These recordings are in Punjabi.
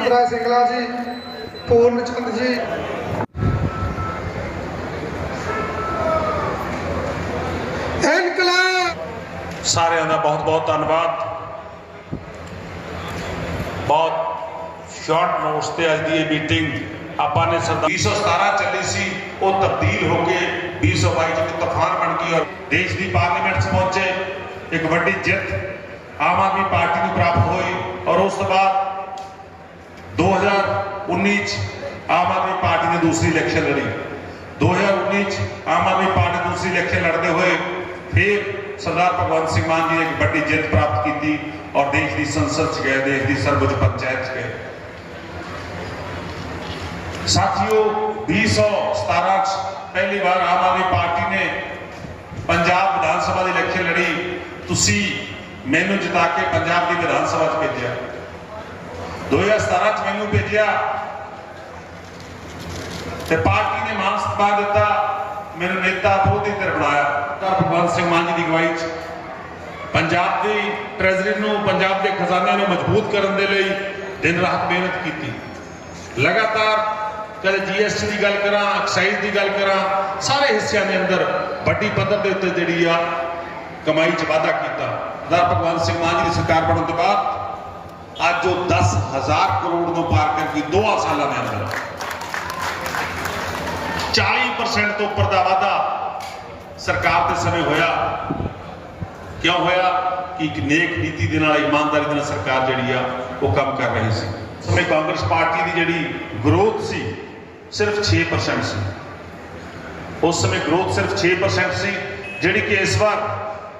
ਹਰਜਿੰਦਰਾ ਸਿੰਗਲਾ ਜੀ ਪੂਰਨ ਚੰਦ ਜੀ। ਇਨਕਲਾਬ! ਸਾਰਿਆਂ ਦਾ ਬਹੁਤ ਬਹੁਤ ਧੰਨਵਾਦ। ਬਹੁਤ ਸ਼ਾਰਟ ਨੋਟਸ ਤੇ ਅੱਜ ਦੀ ਇਹ ਮੀਟਿੰਗ ਆਪਾਂ ਨੇ ਸਰਦਾਰ 2017 ਚੱਲੀ ਸੀ ਉਹ ਤਬਦੀਲ ਹੋ ਕੇ 2022 ਚ ਤੂਫਾਨ ਬਣ ਗਈ ਔਰ ਦੇਸ਼ ਦੀ ਪਾਰਲੀਮੈਂਟ 'ਚ ਪਹੁੰਚੇ। ਇੱਕ ਵੱਡੀ ਜਿੱਤ ਆਮ ਆਦਮੀ ਪਾਰਟੀ ਨੂੰ ਪ੍ਰਾਪਤ ਹੋਈ ਔਰ ਉਸ ਤੋਂ ਬਾਅਦ 2019 ਚ ਆਮ ਆਦਮੀ ਪਾਰਟੀ ਨੇ ਦੂਸਰੀ ਇਲੈਕਸ਼ਨ ਲੜੀ। 2019 ਚ ਆਮ ਆਦਮੀ ਪਾਰਟੀ ਦੂਸਰੀ ਇਲੈਕਸ਼ਨ ਲੜਦੇ ਹੋਏ ਫਿਰ ਸਰਦਾਰ ਭਗਵੰਤ ਸਿੰਘ ਮਾਨ ਜੀ ਨੇ ਇੱਕ ਵੱਡੀ ਜਿੱਤ ਪ੍ਰਾਪਤ ਕੀਤੀ ਔਰ ਦੇਸ਼ ਦੀ ਸੰਸਦ ਚ ਗਏ, ਦੇਸ਼ ਦੀ ਸਰਵਉੱਚ ਪੰਚਾਇਤ ਚ ਗਏ। ਸਾਥੀਓ 2017 ਚ ਪਹਿਲੀ ਵਾਰ ਆਮ ਆਦਮੀ ਪਾਰਟੀ ਨੇ ਪੰਜਾਬ ਵਿਧਾਨ ਸਭਾ ਦੀ ਇਲੈਕਸ਼ਨ ਲੜੀ। ਤੁਸੀਂ ਮੈਨੂੰ ਜਿਤਾ ਕੇ ਪੰਜਾਬ ਦੀ ਵਿਧਾਨ ਸਭਾ ਚ ਭੇਜਿਆ। 2017 ਚ ਮੈਨੂੰ ਭੇਜਿਆ ਤੇ ਪਾਰਟੀ ਨੇ ਮਾਨ ਸਤਿਕਾਰ ਦਿੱਤਾ ਮੈਨੂੰ ਨੇਤਾ ਵਿਰੋਧੀ ਧਿਰ ਬਣਾਇਆ ਤਾਂ ਭਗਵੰਤ ਸਿੰਘ ਮਾਨ ਜੀ ਦੀ ਅਗਵਾਈ ਚ ਪੰਜਾਬ ਦੀ ਟ੍ਰੈਜ਼ਰੀ ਨੂੰ ਪੰਜਾਬ ਦੇ ਖਜ਼ਾਨੇ ਨੂੰ ਮਜ਼ਬੂਤ ਕਰਨ ਦੇ ਲਈ ਦਿਨ ਰਾਤ ਮਿਹਨਤ ਕੀਤੀ ਲਗਾਤਾਰ ਕਦੇ ਜੀਐਸਟੀ ਦੀ ਗੱਲ ਕਰਾਂ ਐਕਸਾਈਜ਼ ਦੀ ਗੱਲ ਕਰਾਂ ਸਾਰੇ ਹਿੱਸਿਆਂ ਦੇ ਅੰਦਰ ਵੱਡੀ ਪੱਧਰ ਦੇ ਉੱਤੇ ਜਿਹੜੀ ਆ ਕਮਾਈ 'ਚ ਵਾਧਾ ਕੀਤਾ ਸਰਦਾਰ ਭਗਵੰਤ ਸਿੰਘ ਮਾਨ ਜੀ ਦੀ ਸਰਕਾਰ ਬਣਨ ਤੋਂ ਬਾਅਦ ਅੱਜ ਉਹ 10000 ਕਰੋੜ ਨੂੰ ਪਾਰ ਕਰ ਗਈ ਦੋਆਂ ਸਾਲਾਂ ਦੇ ਅੰਦਰ 40% ਤੋਂ ਉੱਪਰ ਦਾ ਵਾਧਾ ਸਰਕਾਰ ਦੇ ਸਮੇਂ ਹੋਇਆ ਕਿਉਂ ਹੋਇਆ ਕਿ ਇੱਕ ਨੇਕ ਨੀਤੀ ਦੇ ਨਾਲ ਇਮਾਨਦਾਰੀ ਦੇ ਨਾਲ ਸਰਕਾਰ ਜਿਹੜੀ ਆ ਉਹ ਕੰਮ ਕਰ ਰਹੀ ਸੀ ਉਸ ਸਮੇਂ ਕਾਂਗਰਸ ਪਾਰਟੀ ਦੀ ਜਿਹੜੀ ਗਰੋਥ ਸੀ ਸਿਰਫ 6% ਸੀ ਉਸ ਸਮੇਂ ਗਰੋਥ ਸਿਰਫ 6% ਸੀ ਜਿਹੜੀ ਕਿ ਇਸ ਵਾਰ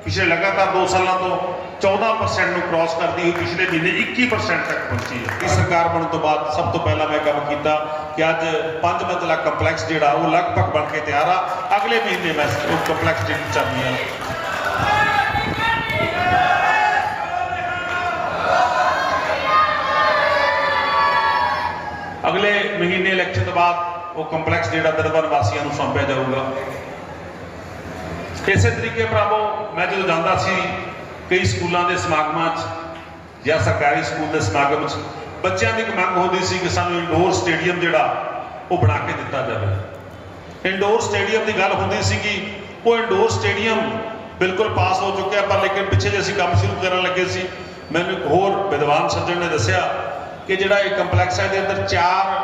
ਪਿਛਲੇ ਲਗਾਤਾਰ 2 ਸਾਲਾਂ ਤੋਂ 14% ਨੂੰ ਕ੍ਰਾਸ ਕਰਦੀ ਹੋਈ ਪਿਛਲੇ ਮਹੀਨੇ 21% ਤੱਕ ਪਹੁੰਚੀ ਹੈ। ਇਸ ਸਰਕਾਰ ਬਣਨ ਤੋਂ ਬਾਅਦ ਸਭ ਤੋਂ ਪਹਿਲਾਂ ਮੈਂ ਕੰਮ ਕੀਤਾ ਕਿ ਅੱਜ ਪੰਜ ਮੰਜ਼ਲਾ ਕੰਪਲੈਕਸ ਜਿਹੜਾ ਉਹ ਲਗਭਗ ਬਣ ਕੇ ਤਿਆਰ ਆ। ਅਗਲੇ ਮਹੀਨੇ ਮੈਂ ਉਹ ਕੰਪਲੈਕਸ ਜਿਹੜੀ ਚੱਲਣੀ ਆ ਅਗਲੇ ਮਹੀਨੇ ਇਲੈਕਸ਼ਨ ਤੋਂ ਬਾਅਦ ਉਹ ਕੰਪਲੈਕਸ ਜਿਹੜਾ ਦਰਬਾਰ ਵਾਸੀਆਂ ਨੂੰ ਸੌਂਪਿਆ ਜਾਊਗਾ। ਇਸੇ ਤਰੀਕੇ ਭਰਾਵੋ, ਮੈਂ ਜਦੋਂ ਜਾਂਦਾ ਸੀ ਕਈ ਸਕੂਲਾਂ ਦੇ ਸਮਾਗਮਾਂ 'ਚ ਜਾਂ ਸਰਕਾਰੀ ਸਕੂਲ ਦੇ ਸਮਾਗਮ 'ਚ ਬੱਚਿਆਂ ਦੀ ਇੱਕ ਮੰਗ ਹੁੰਦੀ ਸੀ ਕਿ ਸਾਨੂੰ ਇੰਡੋਰ ਸਟੇਡੀਅਮ ਜਿਹੜਾ, ਉਹ ਬਣਾ ਕੇ ਦਿੱਤਾ ਜਾਵੇ। ਇੰਡੋਰ ਸਟੇਡੀਅਮ ਦੀ ਗੱਲ ਹੁੰਦੀ ਸੀ ਕਿ ਉਹ ਇੰਡੋਰ ਸਟੇਡੀਅਮ ਬਿਲਕੁਲ ਪਾਸ ਹੋ ਚੁੱਕਿਆ ਪਰ ਲੇਕਿਨ ਪਿੱਛੇ ਜੇ ਅਸੀਂ ਕੰਮ ਸ਼ੁਰੂ ਕਰਨ ਲੱਗੇ ਸੀ, ਮੈਨੂੰ ਇੱਕ ਹੋਰ ਵਿਦਵਾਨ ਸੱਜਣ ਨੇ ਦੱਸਿਆ ਕਿ ਜਿਹੜਾ ਇਹ ਕੰਪਲੈਕਸ ਹੈ ਦੇ ਅੰਦਰ ਚਾਰ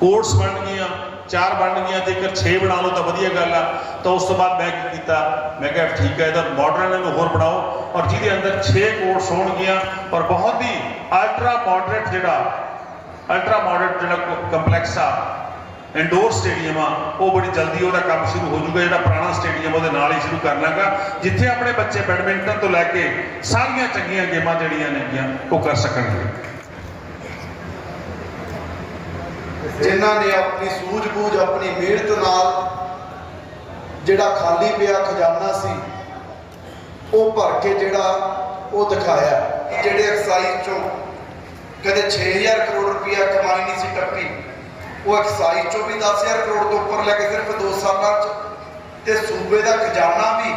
ਕੋਰਟਸ ਬਣ ਗਈਆਂ ਚਾਰ ਬਣ ਗਈਆਂ, ਜੇਕਰ 6 ਬਣਾ ਲਓ ਤਾਂ ਵਧੀਆ ਗੱਲ ਆ। ਤਾਂ ਉਸ ਤੋਂ ਬਾਅਦ ਮੈਂ ਕੀ ਕੀਤਾ? ਮੈਂ ਕਿਹਾ, ਠੀਕ ਹੈ ਇਹਦਾ ਮਾਡਰਨ ਇਹਨੂੰ ਹੋਰ ਬਣਾਓ। ਔਰ ਜਿਹਦੇ ਅੰਦਰ 6 ਕੋਰਸ ਹੋਣਗੀਆਂ, ਔਰ ਬਹੁਤ ਹੀ ਅਲਟਰਾ ਮਾਡਰੇਟ ਜਿਹੜਾ ਅਲਟਰਾ ਮਾਡਰੇਟ ਜਿਹੜਾ ਕੰਪਲੈਕਸ ਆ ਇੰਡੋਰ ਸਟੇਡੀਅਮ ਆ, ਉਹ ਬੜੀ ਜਲਦੀ ਉਹਦਾ ਕੰਮ ਸ਼ੁਰੂ ਹੋ ਜਾਊਗਾ, ਜਿਹੜਾ ਪੁਰਾਣਾ ਸਟੇਡੀਅਮ ਉਹਦੇ ਨਾਲ ਹੀ ਸ਼ੁਰੂ ਕਰ ਲਾਂਗਾ ਜਿੱਥੇ ਆਪਣੇ ਬੱਚੇ ਬੈਡਮਿੰਟਨ ਤੋਂ ਲੈ ਕੇ ਸਾਰੀਆਂ ਚੰਗੀਆਂ ਗੇਮਾਂ ਜਿਹੜੀਆਂ ਨੇਗੀਆਂ, ਉਹ ਕਰ ਸਕਣਗੇ। ਜਿਨ੍ਹਾਂ ਨੇ ਆਪਣੀ ਸੂਝ-ਬੂਝ, ਆਪਣੀ ਮਿਹਨਤ ਨਾਲ ਜਿਹੜਾ ਖਾਲੀ ਪਿਆ ਖਜ਼ਾਨਾ ਸੀ, ਉਹ ਭਰ ਕੇ ਜਿਹੜਾ ਉਹ ਦਿਖਾਇਆ, ਜਿਹੜੇ ਐਕਸਾਈਜ਼ ਚੋਂ ਕਦੇ 6000 ਕਰੋੜ ਰੁਪਇਆ ਕਮਾਈ ਨਹੀਂ ਸੀ ਟੱਪੀ, ਉਹ ਐਕਸਾਈਜ਼ ਚੋਂ ਵੀ 10000 ਕਰੋੜ ਤੋਂ ਉੱਪਰ ਲੈ ਕੇ ਸਿਰਫ 2 ਸਾਲਾਂ 'ਚ, ਤੇ ਸੂਬੇ ਦਾ ਖਜ਼ਾਨਾ ਵੀ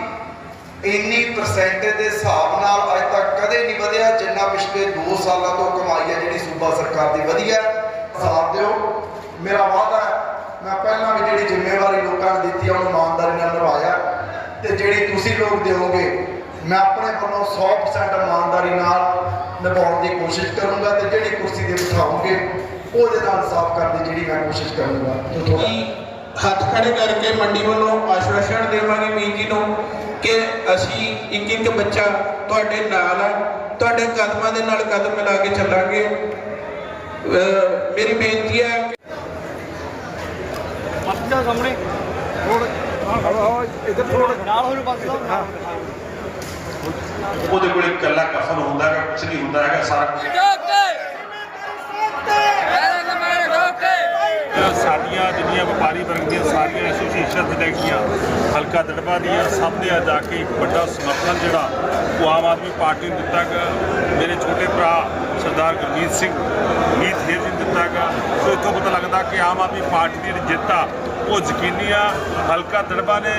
ਇੰਨੀ ਪਰਸੈਂਟੇਜ ਦੇ ਹਿਸਾਬ ਨਾਲ ਅੱਜ ਤੱਕ ਕਦੇ ਨਹੀਂ ਵਧਿਆ, ਜਿੰਨਾ ਪਿਛਲੇ 2 ਸਾਲਾਂ ਤੋਂ ਕਮਾਈ ਹੈ ਜਿਹੜੀ ਸੂਬਾ ਸਰਕਾਰ ਦੀ ਵਧੀ ਹੈ। ਸਾਥ ਦਿਓ ਮੈਂ ਪਹਿਲਾਂ ਵੀ ਜਿਹੜੀ ਜ਼ਿੰਮੇਵਾਰੀ ਲੋਕਾਂ ਨੇ ਦਿੱਤੀ ਹੈ ਉਹਨੂੰ ਇਮਾਨਦਾਰੀ ਨਾਲ ਨਿਭਾਇਆ। ਤੇ ਜਿਹੜੀ ਤੁਸੀਂ ਲੋਕ ਦਿਓਗੇ, ਮੈਂ ਆਪਣੇ ਵੱਲੋਂ 100% ਇਮਾਨਦਾਰੀ ਨਾਲ ਨਿਭਾਉਣ ਦੀ ਕੋਸ਼ਿਸ਼ ਕਰੂੰਗਾ ਤੇ ਜਿਹੜੀ ਕੁਰਸੀ ਤੇ ਬਿਠਾਉਂਗੇ ਉਹਦੇ ਨਾਲ ਸਾਫ਼ ਕਰਨ ਦੀ ਜਿਹੜੀ ਮੈਂ ਕੋਸ਼ਿਸ਼ ਕਰੂੰਗਾ। ਜੋ ਤੁਹਾਡਾ ਹੱਥ ਖੜੇ ਕਰਕੇ ਮੰਡੀ ਵੱਲੋਂ ਆਸ਼ਵਾਸਨ ਦੇਵਾਂਗੇ ਮੀਤ ਜੀ ਨੂੰ ਕਿ ਅਸੀਂ ਇੱਕ ਇੱਕ ਬੱਚਾ ਤੁਹਾਡੇ ਨਾਲ ਹੈ ਤੁਹਾਡੇ ਕਦਮਾਂ ਦੇ ਨਾਲ ਕਦਮ ਮਿਲਾ ਕੇ ਚੱਲਾਂਗੇ। ਮੇਰੀ ਬੇਨਤੀ ਹੈ ਕਿ ਮੱਝਾਂ ਸਾਹਮਣੇ ਥੋੜਾ ਇਧਰ ਥੋੜਾ ਨਾਲ ਹੋ ਜਾ ਬਸ ਹਾਂ ਉਹਦੇ ਕੋਲ ਇਕੱਲਾ ਕਫਨ ਹੁੰਦਾ ਹੈਗਾ ਕੁਝ ਨਹੀਂ ਹੁੰਦਾ ਹੈਗਾ ਸਾਰਾ ਕੁਝ ਸਾਡੀਆਂ ਜਿੰਨੀਆਂ ਵਪਾਰੀ ਵਰਗ ਦੀਆਂ ਸਾਰੀਆਂ ਐਸੋਸੀਏਸ਼ਨ ਦੇਖੀਆਂ ਹਲਕਾ ਦੜਬਾ ਦੀਆਂ ਸਭ ਨੇ ਜਾ ਕੇ ਇੱਕ ਵੱਡਾ ਸਮਰਥਨ ਜਿਹੜਾ ਉਹ ਆਮ ਆਦਮੀ ਪਾਰਟੀ ਨੂੰ ਦਿੱਤਾ ਗਾ ਮੇਰੇ ਛੋਟੇ ਭਰਾ ਸਰਦਾਰ ਗੁਰਮੀਤ ਸਿੰਘ ਮੀਤ ਹੇਰ ਜੀ ਨੂੰ ਦਿੱਤਾ ਗਾ ਸੋ ਇੱਥੋਂ ਪਤਾ ਲੱਗਦਾ ਕਿ ਆਮ ਆਦਮੀ ਪਾਰਟੀ ਦੀ ਜਿੱਤ ਆ ਉਹ ਯਕੀਨੀ ਆ ਹਲਕਾ ਦੜਬਾ ਨੇ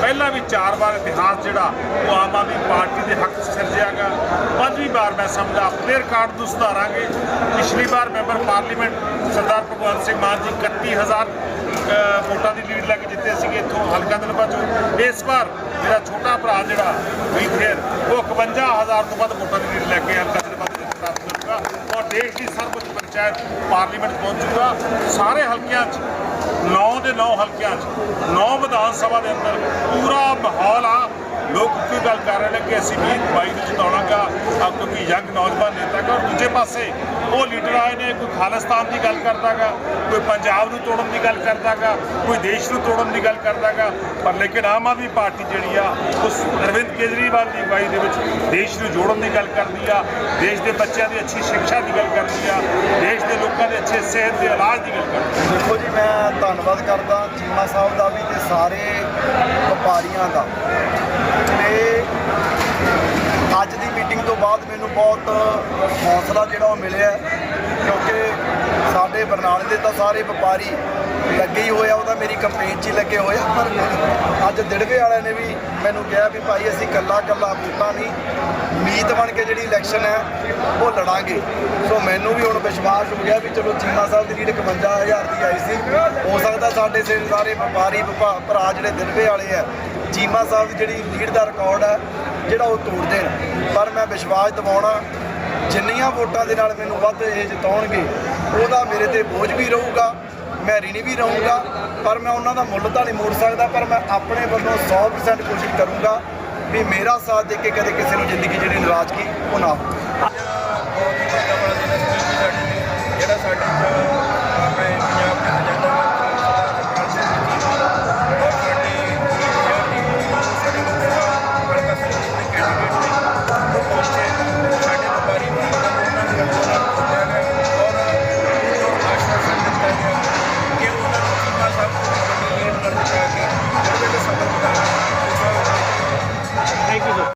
ਪਹਿਲਾਂ ਵੀ ਚਾਰ ਵਾਰ ਇਤਿਹਾਸ ਜਿਹੜਾ ਉਹ ਆਮ ਆਦਮੀ ਪਾਰਟੀ ਦੇ ਹੱਕ 'ਚ ਸਿਰਜਿਆਗਾ। ਪੰਜਵੀਂ ਵਾਰ ਮੈਂ ਸਮਝਦਾ ਆਪਣੇ ਰਿਕਾਰਡ ਨੂੰ ਸੁਧਾਰਾਂਗੇ। ਪਿਛਲੀ ਵਾਰ ਮੈਂਬਰ ਪਾਰਲੀਮੈਂਟ ਸਰਦਾਰ ਭਗਵੰਤ ਸਿੰਘ ਮਾਨ ਜੀ 31000 ਅ, ਵੋਟਾਂ ਦੀ ਲੀਡ ਲੈ ਕੇ ਜਿੱਤੇ ਸੀਗੇ ਇੱਥੋਂ ਹਲਕਾ ਦੜਬਾ ਚੋਂ। ਇਸ ਵਾਰ ਮੇਰਾ ਛੋਟਾ ਭਰਾ ਜਿਹੜਾ ਵੀ ਫੇਰ ਉਹ 51000 ਤੋਂ ਵੱਧ ਵੋਟਾਂ ਦੀ ਲੀਡ ਲੈ ਕੇ ਹਲਕਾ ਦੜਬਾ ਦੇ ਵਿੱਚ ਪ੍ਰਾਪਤ ਕਰੂਗਾ। ਔਰ ਦੇਸ਼ ਦੀ ਸਰਵਉੱਚ ਪੰਚਾਇਤ ਪਾਰਲੀਮੈਂਟ ਪਹੁੰਚੂਗਾ। ਸਾਰੇ ਹਲਕਿਆਂ 'ਚ 9 ਦੇ 9 ਹਲਕਿਆਂ 'ਚ 9 ਵਿਧਾਨ ਸਭਾ ਦੇ ਅੰਦਰ ਪੂਰਾ ਮਾਹੌਲ ਆ। ਲੋਕ ਕੀ ਗੱਲ ਕਰ ਰਹੇ ਨੇ ਕਿ ਅਸੀਂ ਵੀ 22 ਨੂੰ ਜਿਤਾਉਣਾਗਾ? ਆ ਕਿਉਂਕਿ ਯੰਗ ਨੌਜਵਾਨ ਨੇਤਾ ਗਾ ਔਰ ਦੂਜੇ ਪਾਸੇ ਉਹ ਲੀਡਰ ਆਏ ਨੇ, ਕੋਈ ਖਾਲਿਸਤਾਨ ਦੀ ਗੱਲ ਕਰਦਾਗਾ, ਕੋਈ ਪੰਜਾਬ ਨੂੰ ਤੋੜਨ ਦੀ ਗੱਲ ਕਰਦਾ ਗਾ ਕੋਈ ਦੇਸ਼ ਨੂੰ ਤੋੜਨ ਦੀ ਗੱਲ ਕਰਦਾ ਗਾ ਪਰ ਲੇਕਿਨ ਆਮ ਆਦਮੀ ਪਾਰਟੀ ਜਿਹੜੀ ਆ, ਉਸ ਅਰਵਿੰਦ ਕੇਜਰੀਵਾਲ ਦੀ ਅਗਵਾਈ ਦੇ ਵਿੱਚ ਦੇਸ਼ ਨੂੰ ਜੋੜਨ ਦੀ ਗੱਲ ਕਰਦੀ ਆ, ਦੇਸ਼ ਦੇ ਬੱਚਿਆਂ ਦੀ ਅੱਛੀ ਸਿੱਖਿਆ ਦੀ ਗੱਲ ਕਰਦੀ ਆ, ਦੇਸ਼ ਦੇ ਲੋਕਾਂ ਦੇ ਅੱਛੇ ਸਿਹਤ ਦੇ ਇਲਾਜ ਦੀ ਗੱਲ ਕਰਦੀ ਦੇਖੋ ਜੀ, ਮੈਂ ਧੰਨਵਾਦ ਕਰਦਾ ਚੀਮਾ ਸਾਹਿਬ ਦਾ ਵੀ ਤੇ ਸਾਰੇ ਵਪਾਰੀਆਂ ਦਾ। ਅੱਜ ਦੀ ਮੀਟਿੰਗ ਤੋਂ ਬਾਅਦ ਮੈਨੂੰ ਬਹੁਤ ਹੌਸਲਾ ਜਿਹੜਾ ਉਹ ਮਿਲਿਆ ਕਿਉਂਕਿ ਸਾਡੇ ਬਰਨਾਲੇ ਦੇ ਤਾਂ ਸਾਰੇ ਵਪਾਰੀ ਲੱਗੇ ਹੀ ਹੋਇਆ ਉਹਦਾ ਮੇਰੀ ਕੰਪੇਨ 'ਚ ਹੀ ਲੱਗੇ ਹੋਇਆ ਪਰ ਅੱਜ ਦਿੜਵੇ ਵਾਲਿਆਂ ਨੇ ਵੀ ਮੈਨੂੰ ਕਿਹਾ ਵੀ ਭਾਈ ਅਸੀਂ ਕੱਲਾ ਕੱਲਾ ਵੋਟਾਂ ਨਹੀਂ, ਮੀਤ ਬਣ ਕੇ ਜਿਹੜੀ ਇਲੈਕਸ਼ਨ ਹੈ, ਉਹ ਲੜਾਂਗੇ। ਸੋ ਮੈਨੂੰ ਵੀ ਹੁਣ ਵਿਸ਼ਵਾਸ ਹੋ ਗਿਆ ਵੀ ਚਲੋ ਚੀਮਾ ਸਾਹਿਬ ਦੀ ਲੀਡ 51000 ਦੀ ਆਈ ਸੀ, ਹੋ ਸਕਦਾ ਸਾਡੇ ਸੇ ਸਾਰੇ ਵਪਾਰੀ, ਵਪਾ- ਭਰਾ ਜਿਹੜੇ ਦਿੜਵੇ ਵਾਲੇ ਆ ਚੀਮਾ ਸਾਹਿਬ ਦੀ ਜਿਹੜੀ ਲੀਡ ਦਾ ਰਿਕਾਰਡ ਹੈ, ਜਿਹੜਾ ਉਹ ਤੋੜ ਦੇਣ ਪਰ ਮੈਂ ਵਿਸ਼ਵਾਸ ਦਿਵਾਉਣਾ, ਜਿੰਨੀਆਂ ਵੋਟਾਂ ਦੇ ਨਾਲ ਮੈਨੂੰ ਵੱਧ ਇਹ ਜਿਤਾਉਣਗੇ, ਉਹਦਾ ਮੇਰੇ ਤੇ ਬੋਝ ਵੀ ਰਹੂਗਾ, ਮੈਂ ਰਿਣੀ ਵੀ ਰਹੂੰਗਾ, ਪਰ ਮੈਂ ਉਹਨਾਂ ਦਾ ਮੁੱਲ ਤਾਂ ਨਹੀਂ ਮੋੜ ਸਕਦਾ, ਪਰ ਮੈਂ ਆਪਣੇ ਵੱਲੋਂ 100% ਕੋਸ਼ਿਸ਼ ਕਰੂੰਗਾ ਵੀ ਮੇਰਾ ਸਾਥ ਦੇ ਕੇ ਕਦੇ ਕਿਸੇ ਨੂੰ ਜ਼ਿੰਦਗੀ ਜਿਹੜੀ ਨਾਰਾਜ਼ਗੀ ਉਹ ਨਾ ਹੋਵੇ।